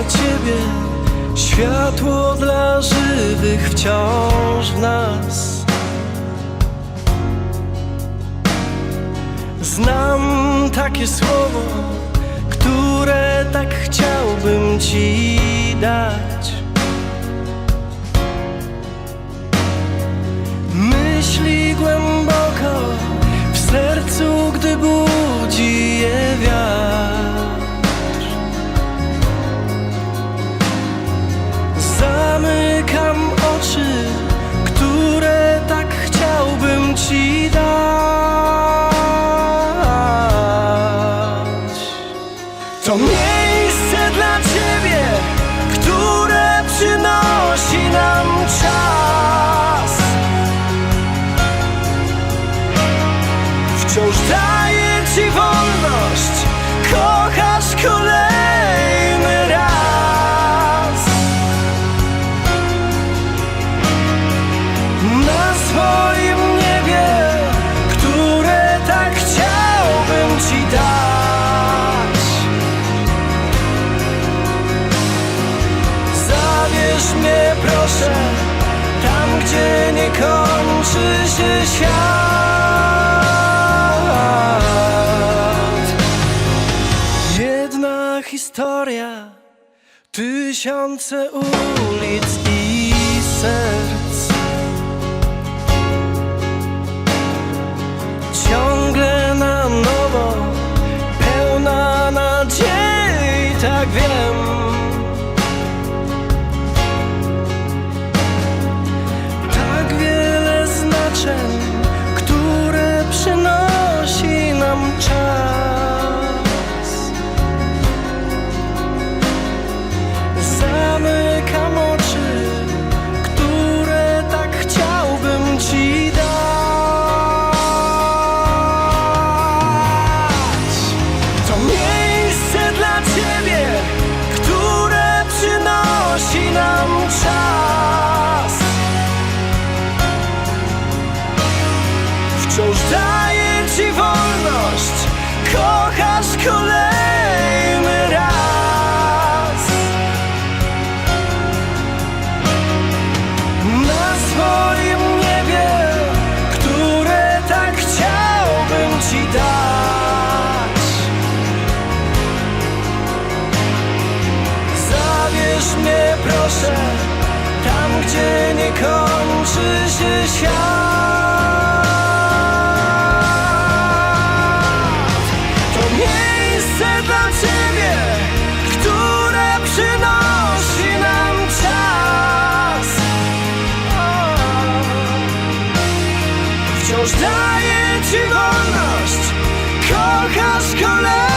Tobie światło dla żywych wciąż w nas. Znam takie słowo, które tak chciałbym Ci dać. Myśli głęboko w sercu, gdy budzi Ci dać. To miejsce dla Ciebie, które przynosi nam czas. Wciąż daje Ci wolność, kochasz kolejny Mnie proszę tam, gdzie nie kończy się świat. Jedna historia, tysiące ulic i Wciąż daje Ci wolność, kochasz kolejny raz. Na swoim niebie, które tak chciałbym Ci dać. Zabierz mnie proszę tam, gdzie nie kończy się świat. daję ci wolność. Kochasz kolejność